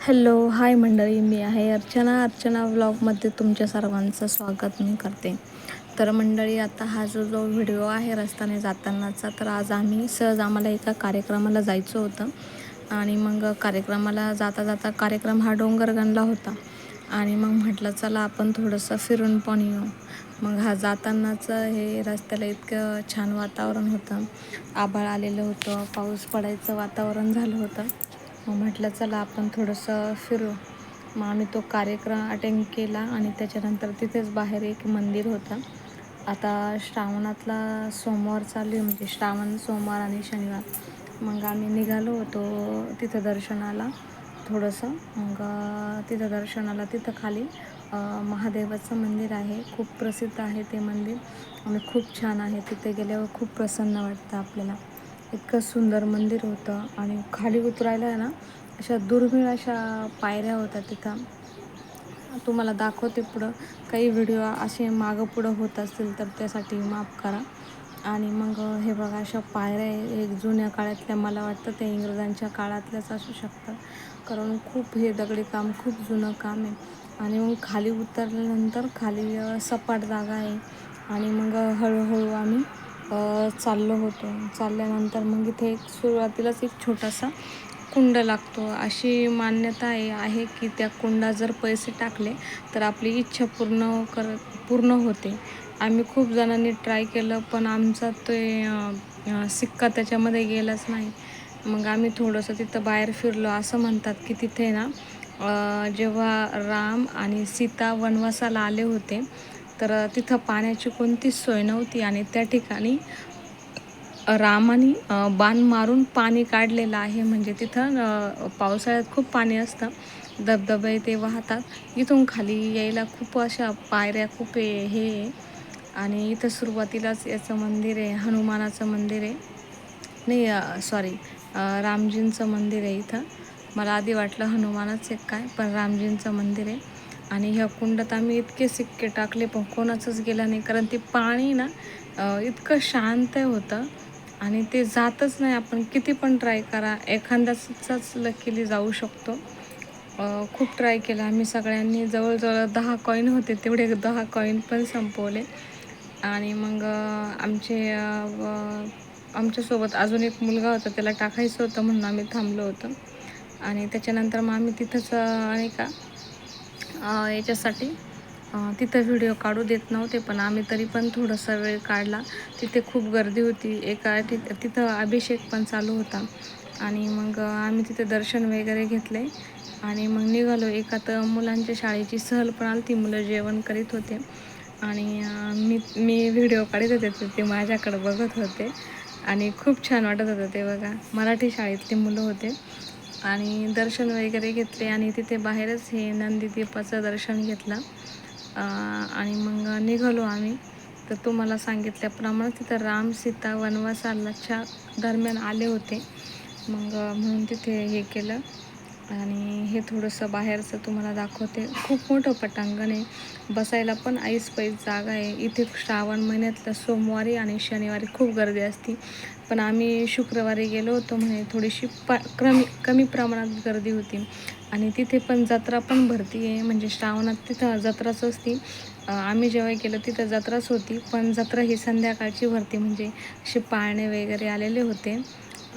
Hello hi मंडळी मी आहे अर्चना. अर्चना व्लॉगमध्ये तुमच्या सर्वांचं स्वागत मी करते. तर मंडळी आता हा जो जो व्हिडिओ आहे रस्त्याने जातानाचा तर आज आम्ही सहज आम्हाला एका कार्यक्रमाला जायचं होतं. आणि मग कार्यक्रमाला जाता जाता कार्यक्रम हा डोंगरगणला होता. आणि मग म्हटलं चला आपण थोडंसं फिरून पण येऊ. मग हा जातानाचं हे रस्त्याला इतकं छान वातावरण होतं. आभाळ आलेलं होतं पाऊस पडायचं वातावरण झालं होतं. मग म्हटलं चला आपण थोडंसं फिरू. मग आम्ही तो कार्यक्रम अटेंड केला आणि त्याच्यानंतर तिथेच बाहेर एक मंदिर होतं. आता श्रावणातला सोमवार चालू आहे म्हणजे श्रावण सोमवार आणि शनिवार. मग आम्ही निघालो होतो तिथं दर्शनाला थोडंसं. मग तिथं दर्शनाला तिथं खाली महादेवाचं मंदिर आहे. खूप प्रसिद्ध आहे ते मंदिर. आणि खूप छान आहे. तिथे गेल्यावर खूप प्रसन्न वाटतं आपल्याला. इतकं सुंदर मंदिर होतं आणि खाली उतरायला आहे ना अशा दुर्मिळ अशा पायऱ्या होत्या तिथं. तुम्हाला दाखवते पुढं. काही व्हिडिओ असे मागं पुढं होत असतील तर त्यासाठी माफ करा. आणि मग हे बघा अशा पायऱ्या एक जुन्या काळातल्या मला वाटतं ते इंग्रजांच्या काळातल्याच असू शकतं. कारण खूप हे दगडी काम खूप जुनं काम आहे. आणि मग खाली उतरल्यानंतर खाली सपाट जागा आहे. आणि मग हळूहळू आम्ही चाललो होतो. चालल्यानंतर मग इथे एक सुरुवातीलाच एक छोटासा कुंड लागतो. अशी मान्यता आहे आहे की त्या कुंडात जर पैसे टाकले तर आपली इच्छा पूर्ण कर पूर्ण होते. आम्ही खूप जणांनी ट्राय केलं पण आमचा ते सिक्का त्याच्यामध्ये गेलाच नाही. मग आम्ही थोडंसं तिथं बाहेर फिरलो. असं म्हणतात की तिथे ना जेव्हा राम आणि सीता वनवासाला आले होते तर तिथं पाण्याची कोणतीच सोय नव्हती आणि त्या ठिकाणी रामाने बाण मारून पाणी काढलेलं आहे. म्हणजे तिथं पावसाळ्यात खूप पाणी असतं. धबधबे ते वाहतात. इथून खाली यायला खूप अशा पायऱ्या खूप हे आहे आणि इथं सुरुवातीलाच याचं मंदिर आहे हनुमानाचं मंदिर आहे. नाही सॉरी रामजींचं मंदिर आहे इथं. मला आधी वाटलं हनुमानच एक काय पण रामजींचं मंदिर आहे. आणि ह्या कुंडात आम्ही इतके सिक्के टाकले पण कोणाचंच गेलं नाही. कारण ते पाणी ना इतकं शांत होतं. आणि ते जातच नाही. आपण किती पण ट्राय करा एखाद्याचाच लकीली जाऊ शकतो. खूप ट्राय केला आम्ही सगळ्यांनी. जवळजवळ दहा कॉईन होते तेवढे दहा कॉईन पण संपवले. आणि मग आमचे आमच्यासोबत अजून एक मुलगा होता त्याला टाकायचं होतं म्हणून आम्ही थांबलो होतो. आणि त्याच्यानंतर मग आम्ही तिथंच नाही का याच्यासाठी. तिथं व्हिडिओ काढू देत नव्हते पण आम्ही तरी पण थोडासा वेळ काढला. तिथे खूप गर्दी होती. एका तिथं तिथं अभिषेक पण चालू होता. आणि मग आम्ही तिथे दर्शन वगैरे घेतले. आणि मग निघालो. एका तर मुलांच्या शाळेची सहल पण आली ती मुलं जेवण करीत होते. आणि मी मी व्हिडिओ काढत होते. ते माझ्याकडं बघत होते. आणि खूप छान वाटत होतं ते बघा. मराठी शाळेतली मुलं होते. आणि दर्शन वगैरे घेतले आणि तिथे बाहेरच हे नंदीदीपाचं दर्शन घेतलं. आणि मग निघालो आम्ही. तर तुम्हाला सांगितल्याप्रमाणे तिथं राम सीता वनवासालाच्या दरम्यान आले होते. मग म्हणून तिथे हे केलं. आणि हे थोडंसं बाहेरचं तुम्हाला दाखवते. खूप मोठं पटांगण आहे. बसायला पण ऐस पैस जागा आहे. इथे श्रावण महिन्यातलं सोमवारी आणि शनिवारी खूप गर्दी असते. पण आम्ही शुक्रवारी गेलो होतो म्हणे थोडीशी पा कमी कमी प्रमाणात गर्दी होती. आणि तिथे पण जत्रा पण भरती आहे. म्हणजे श्रावणात तिथं जत्राच असती. आम्ही जेव्हा गेलो तिथं जत्राच होती. पण जत्रा ही संध्याकाळची भरती. म्हणजे असे पाळणे वगैरे आलेले होते.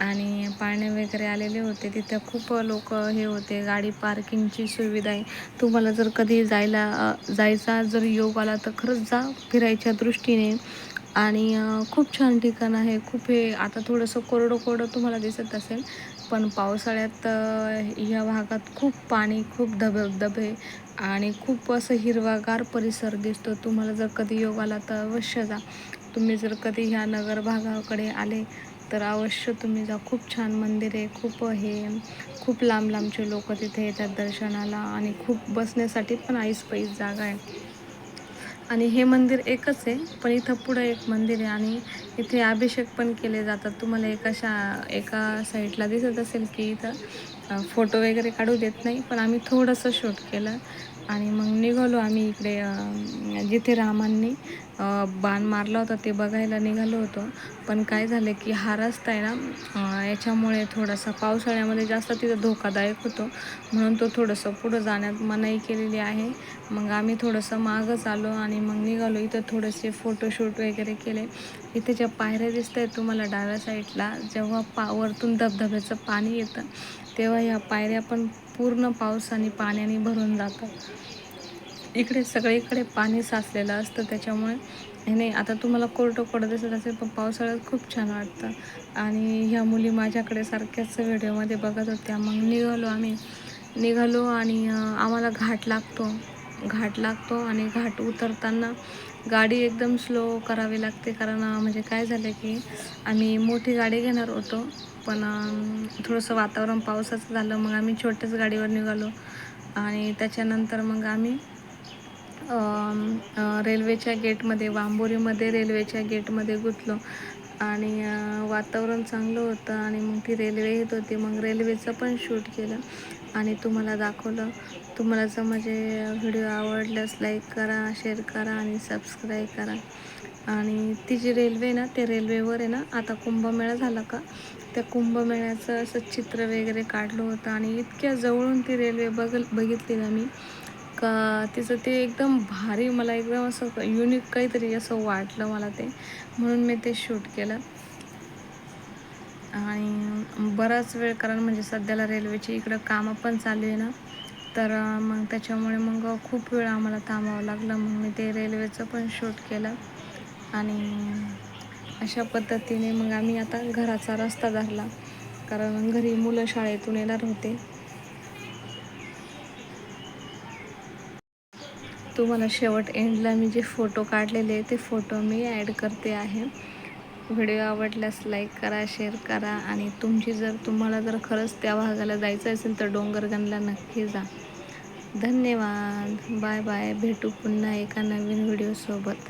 आणि पाळणे वगैरे आलेले होते. तिथं खूप लोक हे होते. गाडी पार्किंगची सुविधा आहे. तुम्हाला जर कधी जायला जायचा जर योग आला तर खरंच जा फिरायच्या दृष्टीने. आणि खूप छान ठिकाण आहे. खूप हे आता थोडंसं कोरडं कोरडं तुम्हाला दिसत असेल पण पावसाळ्यात ह्या भागात खूप पाणी खूप धबधबे आणि खूप असं हिरवागार परिसर दिसतो. तुम्हाला जर कधी योग आला तर अवश्य जा. तुम्ही जर कधी ह्या नगर भागाकडे आले तर अवश्य तुम्ही जा. खूप छान मंदिर आहे खूप हे खूप लांब लांबचे लोक तिथे येतात दर्शनाला आणि खूप बसण्यासाठी पण आईस पैस जागा आहे. आणि हे मंदिर एकच आहे पण इथं पुढं एक मंदिर आहे आणि इथे अभिषेक पण केले जातात. तुम्हाला एका शा एका साईडला दिसत असेल की इथं फोटो वगैरे काढू देत नाही पण आम्ही थोडंसं शूट केलं आणि मग निघालो आम्ही इकडे जिथे रामांनी बाण मारला होता ते बघायला निघालो होतो. पण काय झालं की हा रस्ता आहे ना याच्यामुळे थोडासा पावसाळ्यामध्ये जास्त तिथं धोकादायक होतो. म्हणून तो थोडंसं पुढं जाण्यात मनाई केलेली आहे. मग आम्ही थोडंसं मागंच आलो आणि मग निघालो. इथं थोडेसे फोटोशूट वगैरे केले. इथे ज्या पायऱ्या दिसत आहेत तुम्हाला डाव्या साईडला जेव्हा पा वरतून धबधब्याचं पाणी येतं तेव्हा ह्या पायऱ्या पण पूर्ण पावसाने पाण्याने भरून जातात. इकडे सगळीकडे पाणी साचलेलं असतं त्याच्यामुळे हे नाही आता तुम्हाला कोरडं कोरडं दिसत असेल पण पावसाळ्यात खूप छान वाटतं. आणि ह्या मुली माझ्याकडे सारख्याच व्हिडिओमध्ये बघत होत्या. मग निघालो आम्ही. निघालो आणि आम्हाला घाट लागतो. घाट लागतो आणि घाट उतरताना गाडी एकदम स्लो करावी लागते. कारण म्हणजे काय झालं की आम्ही मोठी गाडी घेणार होतो पण थोडंसं वातावरण पावसाचं झालं. मग आम्ही छोट्याच गाडीवर निघालो. आणि त्याच्यानंतर मग आम्ही रेल्वेच्या गेटमध्ये वांबोरीमध्ये रेल्वेच्या गेटमध्ये गुंतलो. आणि वातावरण चांगलं होतं आणि मग ती रेल्वे येत होती. मग रेल्वेचं पण शूट केलं आणि तुम्हाला दाखवलं. तुम्हाला जर माझे व्हिडिओ आवडल्यास लाईक करा शेअर करा आणि सबस्क्राईब करा. आणि ती जी रेल्वे आहे ना ते रेल्वेवर आहे ना आता कुंभमेळा झाला का? त्या कुंभमेळ्याचं असं चित्र वगैरे काढलं होतं आणि इतक्या जवळून ती रेल्वे बघ बघितली ना मी. का? तिचं ते एकदम भारी मला एकदम असं युनिक काहीतरी असं वाटलं मला ते. म्हणून मी ते शूट केलं. आणि बराच वेळ कारण म्हणजे सध्याला रेल्वेची इकडं कामं पण चालू आहे ना तर मग त्याच्यामुळे मग खूप वेळ आम्हाला थांबावं लागलं. मग मी ते रेल्वेचं पण शूट केलं. आणि अशा पद्धतीने मग आम्ही आता घराचा रस्ता धरला. कारण घरी मुलं शाळेतून येणार होते. तुम्हाला शेवट एंडला मी जे फोटो काढलेले ते फोटो मी ॲड करते आहे. व्हिडिओ आवडल्यास लाईक करा शेअर करा आणि तुमची जर तुम्हाला जर खरंच त्या भागाला जायचं असेल तर डोंगरगणला नक्की जा. धन्यवाद. बाय बाय भेटू पुन्हा एका नवीन व्हिडिओसोबत